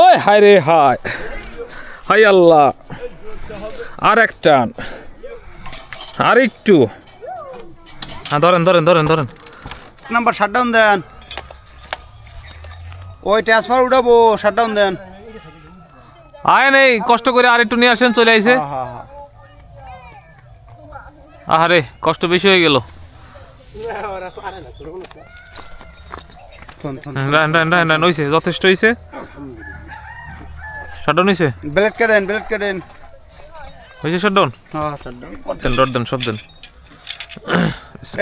ওই হায় রে হায়। হাই আল্লাহ। আর এক টান আর একটু। হ্যাঁ ধরেন ধরেন ধরেন ধরেন। নাম্বার শাটডাউন দেন। ওই ট্রান্সফার উঠাবো শাটডাউন দেন। আয় নেই কষ্ট করে আর একটু নিয়ে আসেন চলে আইসে আহারে কষ্ট বেশি হয়ে গেল। যথেষ্ট হইছে। শাটডাউন হইছে? ব্লেড কেটেন ব্লেড কেটেন হইছে শাটডাউন হ্যাঁ শাটডাউন দেন ডট দেন সব দেন।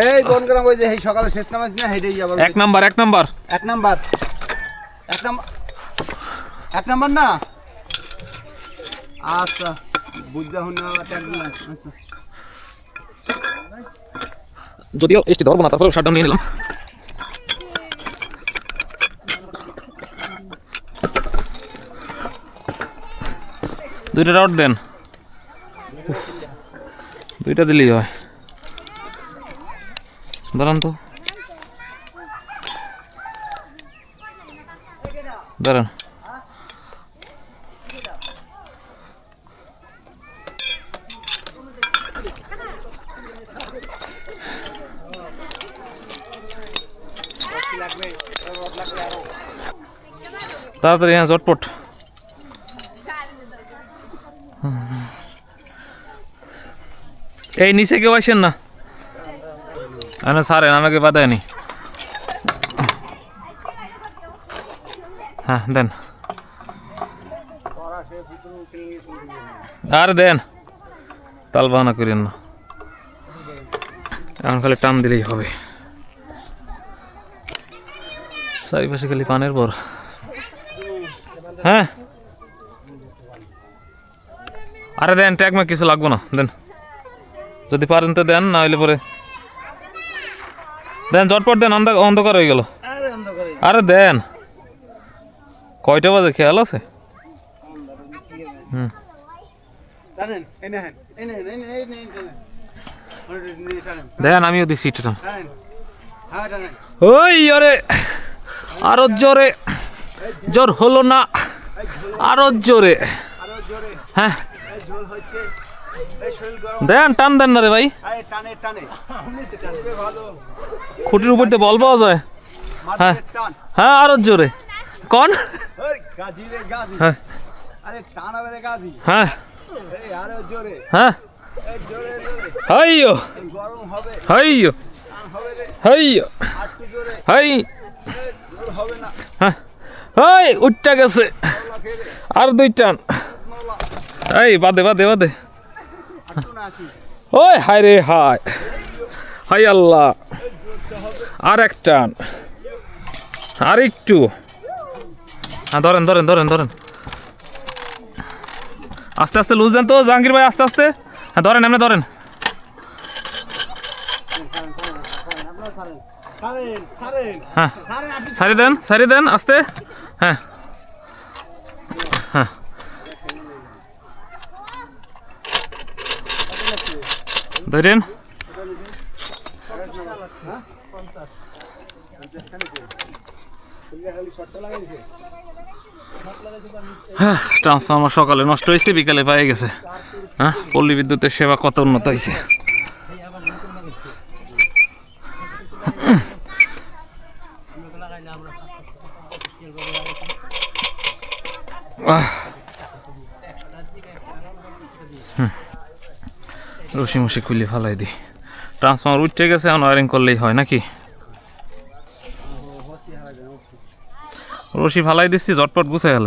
এই কোন গ্রাম ওই যে এই সকালে শেষ নামাজ না হেঁটেই আবার এক নাম্বার এক নাম্বার। এক নাম্বার। এক নাম্বার। এক নাম্বার না? আচ্ছা বুঝতে হন না আচ্ছা। যদিও এসটি ধরবো না তারপরে শাটডাউন নিয়ে নিলাম। দুইটা রাউট দেন উফ, দুইটা দিলেই হয় দাঁড়ান তো দাঁড়ান তাড়াতাড়ি হ্যাঁ ঝটপট এই নিচে কেউ আসেন না? না সারেন, আমাকে বাদায়নি হ্যাঁ দেন। আর দেন। তাল বাহানা করেন না। এখন খালি টান দিলেই হবে। চারিপাশে খালি পানের পর হ্যাঁ? আরে দেন ট্যাগ মা কিছু লাগবো না দেন। যদি পারেন তো দেন না হইলে পরে। দেন চটপট দেন অন্ধ- অন্ধকার হয়ে গেল। আরে দেন। কয়টা বাজে খেয়াল আছে? হুম। দেন আমিও দিচ্ছি হ্যাঁ ওই আরে আরও জোরে। জোর হলো না। আরও জোরে। হ্যাঁ। গরম দেন টান দেন না রে ভাই। খুঁটির উপর দিয়ে বল পাওয়া যায়। হ্যাঁ। হ্যাঁ আরও জোরে। কন? হ্যাঁ। হ্যাঁ। হ্যাঁ। হাই। হ্যাঁ। উঠটা গেছে। আর দুই টান। এই, বাদে বাদে বাদে। ওই, হায় রে, হায়। হাই আল্লাহ। আর এক টান আর একটু। হ্যাঁ ধরেন ধরেন ধরেন ধরেন। আস্তে আস্তে লুজ দেন তো, জাহাঙ্গীর ভাই, আস্তে আস্তে। হ্যাঁ ধরেন, এমনি ধরেন। হ্যাঁ। সারি দেন সারি দেন, আস্তে। হ্যাঁ। হ্যাঁ। ধরেন ট্রান্সফর্মার সকালে নষ্ট হয়েছে, বিকালে পেয়ে গেছে। হ্যাঁ পল্লী বিদ্যুতের সেবা কত উন্নত হয়েছে। রশি মশি খুলে ফেলাই দিই ট্রান্সফর্মার উঠে গেছে, এখন ওয়ারিং করলেই হয় নাকি? রশি ফালাই দিচ্ছি ঝটপট গুছে গেল